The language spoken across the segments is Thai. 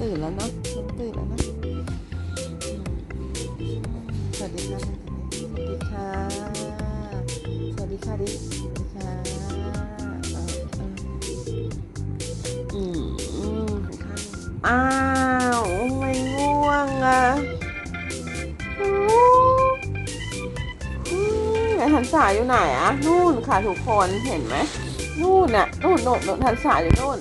ตื่นแล้วเนาะน้องตื่นแล้วเนาะสวัสดีค่ะ สวัสดีค่ะ สวัสดีค่ะดิสวัสดีค่ะเออเอออืมอืมข้างอ้าวไม่ง่วงอะหันสายอยู่ไหนอะนู่นค่ะทุกคนเห็นไหมนู่นน่ะนู่นนู่นนู่นหันสายอยู่นู่น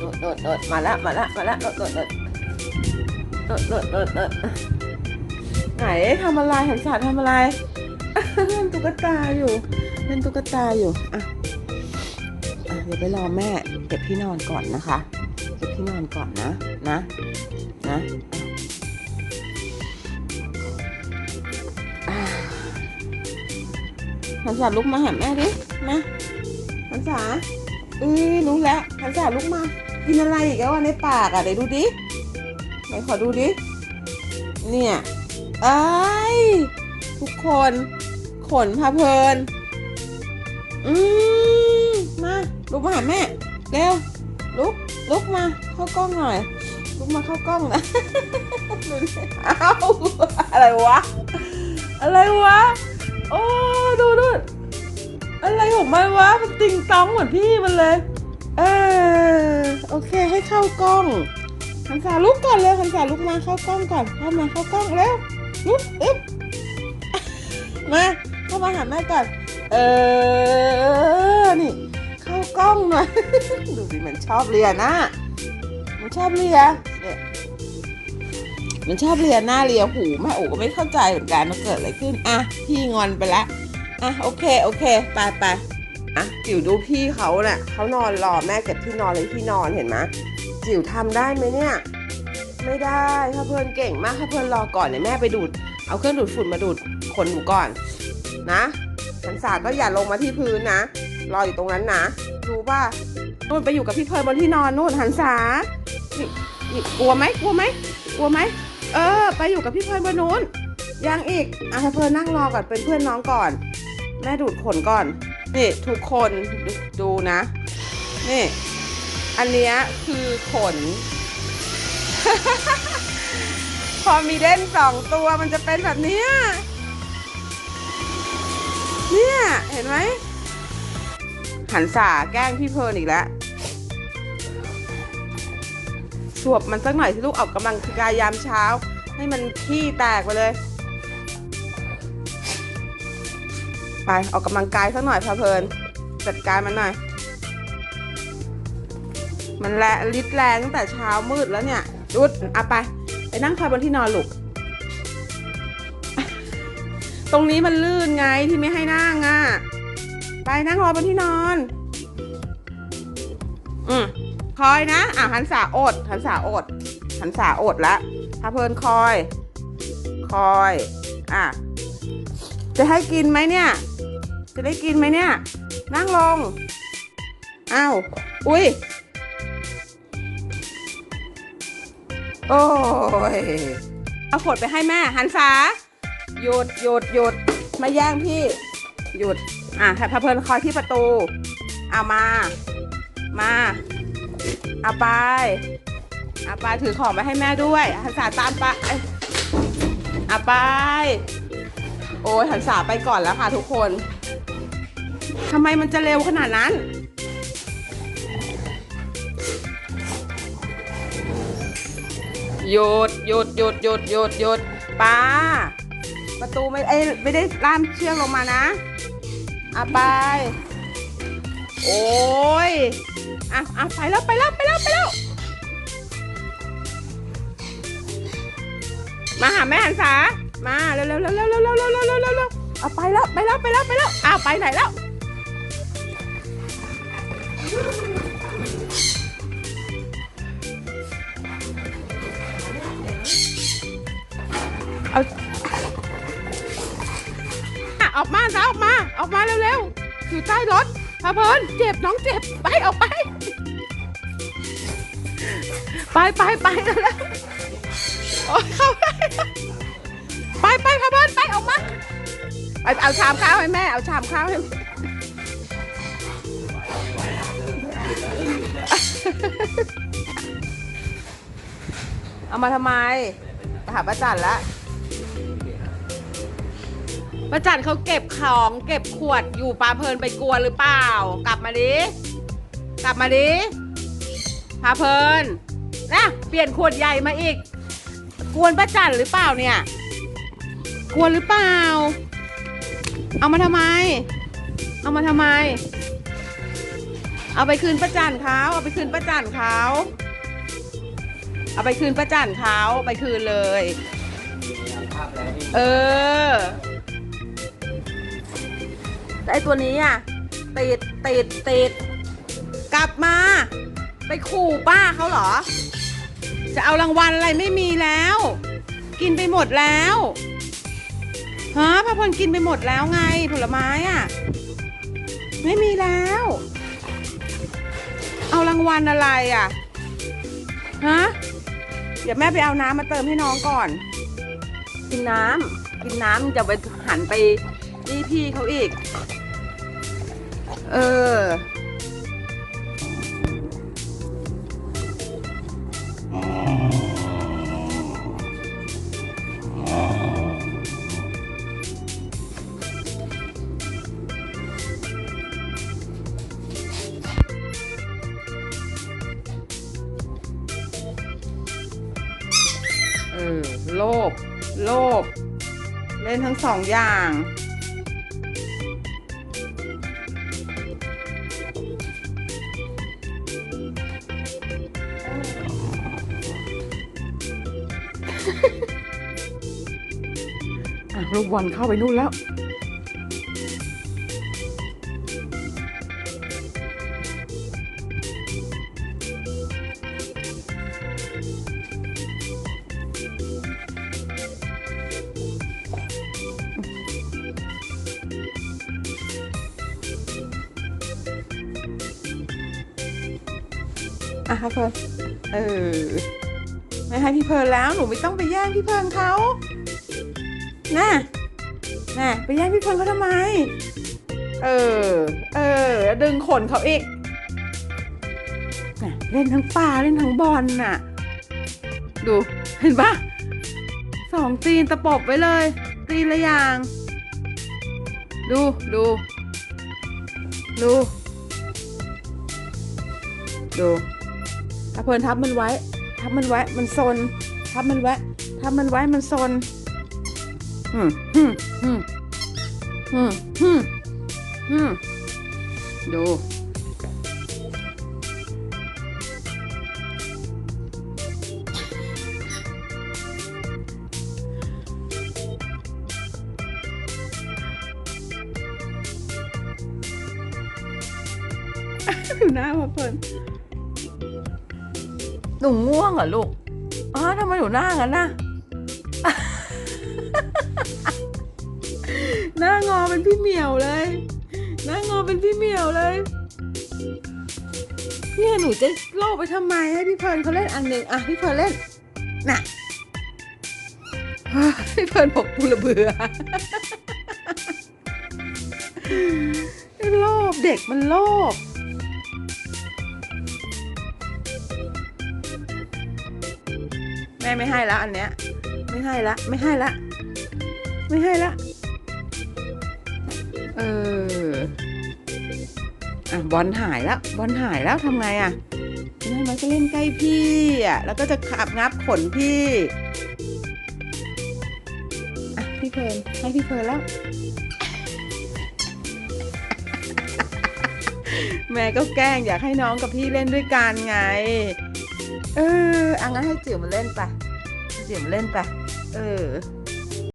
นู่นนู่นนู่นมาละมาละมาละนู่นนู่นนู่นนู่นนู่นนู่นนู่นไหนทำอะไรหันสายทำอะไรเล่นตุ๊กตาอยู่เล่นตุ๊กตาอยู่อะอะเดี๋ยวไปรอแม่เก็บที่นอนก่อนนะคะเก็บที่นอนก่อนนะนะนะหันสาลุกมาหาแม่ดิมาหันสาเอ้ยรู้แล้วหันสาลุกมา กินอะไรอีกแล้วะในปากอะเดี๋ยวดูดิไหนขอดูดิ เนี่ยไอ้ยทุกคน ขนพาเพลิน อืมมาลุกมาหาแม่ เร็ว ลุก ลุกมา เข้ากล้องหน่อย ลุกมาเข้ากล้องนะอ้าวอะไรวะ อะไรวะ โอ้ดูดูอะไรของมันวะ มันติงตองเหมือนพี่มันเลย เออ โอเคให้เข้ากล้องหันสาลุกก่อนเลยหันสาลุกมาเข้ากล้องก่อนเข้ามาเข้ากล้องเร็วลุกอึ๊บมาเข้ามาหาแม่ก่อนเออนี่เข้ากล้องหน่อยดูสิมันชอบเรียนนะมันชอบเรียเนี่ยมันชอบเรียนหน้าเรียหูแม่โอ๋ก็ไม่เข้าใจเหมือนกันมันเกิดอะไรขึ้นอะพี่งอนไปละอะโอเคโอเคไปไป อะจิ๋วดูพี่เขาเน่ะเขานอนรอแม่เก็บที่นอนเลยที่นอนเห็นไหมจิ๋วทำได้ไหมเนี่ย ไม่ได้ถ้าเพื่อนเก่งมากถ้าเพื่อนรอก่อนเดี๋ยแม่ไปดูด เอาเครื่องดูดฝุ่นมาดูดขนหนูก่อน นะหันษาก็อย่าลงมาที่พื้นนะรออยู่ตรงนั้นนะรู้ป่ะนู่นไปอยู่กับพี่เพลิร์บนที่นอนนู่นหันษานี่นี่กลัวไหมกลัวไหมกลัวไหมเออ ไปอยู่กับพี่เพลิร์บนนู้นยังอีกอะเพลิร์นนั่งรอก่อนเป็นเพื่อนน้องก่อน แม่ดูดขนก่อน นี่ทุกคนดูดูนะ นี่ อันเนี้ยคือขน พอมีเด่นสองตัวมันจะเป็นแบบนี้เนี่ย เห็นไหมหันสาแกล้งพี่เพลิร์นอีกแล้วสวบมันสักหน่อยสิลูกออกกำลังกายยามเช้า ให้มันขี้แตกไปเลย ไปออกกำลังกายสักหน่อยพาเพลิน จัดการมันหน่อย มันแรงลิดแรงตั้งแต่เช้ามืดแล้วเนี่ยดุดเอาไป ไปนั่งคอยบนที่นอนลูกตรงนี้มันลื่นไงที่ไม่ให้นั่งอะ ไปนั่งรอบนที่นอน อืมคอยนะ อะหันสาอดหันสาอดหันสาอดละถ้าเพลินคอย คอย อะ จะให้กินไหมเนี่ย จะได้กินไหมเนี่ย นั่งลงอ้าวอุ้ย โอ้ย เอาขวดไปให้แม่ หันษาหยุดหยุดหยุดมาแย่งพี่ หยุด อะพาเพลินคอยที่ประตู เอามา มาเอาไปเอาไปถือของมาให้แม่ด้วยหันษาตามไปเอาไป โอ้ยหันษาไปก่อนแล้วค่ะทุกคนทำไมมันจะเร็วขนาดนั้น หยุดหยุดหยุดหยุดหยุดหยุดป้า ประตูไม่เอ้ยไม่ได้ล่ามเชือกลงมานะอะไป โอ้ยอะอะไปแล้วไปแล้วไปแล้วไปแล้ว มาหาแม่หันษา มาเร็วเร็วเร็วเร็วเร็วเร็วเร็วเร็วเร็วเร็วเอาไปแล้วไปแล้วไปแล้วไปแล้วอ้าวไปไหนแล้วเอาออกมาจ้าออกมาออกมาเร็วๆอยู่ใต้รถพาเพลินเจ็บน้องเจ็บไปออกไป ไปไปไปแล้วโอ้ยเข้าไป ไปไปพาเพลินไปออกมาไปเอาชามข้าวให้แม่เอาชามข้าวให้แม่เอามาทำไมไปหาป้าจันละป้าจันเขาเก็บของเก็บขวดอยู่ปลาเพลินไปกลัวหรือเปล่า กลับมาดิกลับมาดิพาเพลินนะเปลี่ยนขวดใหญ่มาอีก กวนป้าจันหรือเปล่าเนี่ย กวหรือเปล่า เอามาทำไม เอามาทำไม เอาไปคืนป้าจันเขาเอาไปคืนป้าจันเขาเอาไปคืนป้าจันเขาไปคืนเลย เออแต่ไอตัวนี้อะติดติดติดกลับมา ไปขู่ป้าเขาเหรอ จะเอารางวัลอะไรไม่มีแล้ว กินไปหมดแล้ว รพลกินไปหมดแล้วไงผลไม้อะ ไม่มีแล้ว เอารางวัลอะไรอะฮะเดี๋ยวแม่ไปเอาน้ำมาเติมให้น้องก่อน กินน้ำกินน้ำจะไปหันไปนี่พี่เขาอีก เออ โลภ โลภ เล่นทั้งสองอย่างอะลูกบอลเข้าไปนู่นแล้ว อะครับเพิร์นเออ ไม่ให้พี่เพิร์นแล้ว หนูไม่ต้องไปแย่งพี่เพิร์นเขาน่ะน่ะไปแย่งพี่เพิร์นเขาทำไม เออ เออ ดึงขนเขาอีกน่ะเล่นทั้งป่าเล่นทั้งบอลน่ะ ดูเห็นปะสองตีนตะปบไว้เลย ตีนละอย่าง ดูดูดูดู เพลินทับมันไว้ ทับมันไว้ มันซน ทับมันไว้ ทับมันไว้ มันซนอืมอืมอืมอืมอืมอืมดูหน้ามาเพลิน หนูง่วงเหรอลูกอ๋อทำไมหนูหน้างั้นน่ะหน้างอเป็นพี่เหมียวเลย หน้างอเป็นพี่เหมียวเลยเนี่ยหนูจะโลภไปทำไมให้พี่เพลินเขาเล่นอันหนึ่งอะพี่เพลินเล่นน่ะพี่เพลินบอกกูระเบื่อโลภเด็กมันโลภ ไม่ให้ละอันเนี้ย ไม่ให้ละ ไม่ให้ละ ไม่ให้ละ เออ อะบอลหายแล้วบอลหายแล้วทำไงอะทำไมมันก็เล่นใกล้พี่อะแล้วก็จะขับงับขนพี่อะพี่เพลินให้พี่เพลินแล้ว แม่ก็แกล้งอยากให้น้องกับพี่เล่นด้วยกันไง เอออังั้นให้จิ๋วมาเล่นไปจิ๋วมาเล่นไปเออ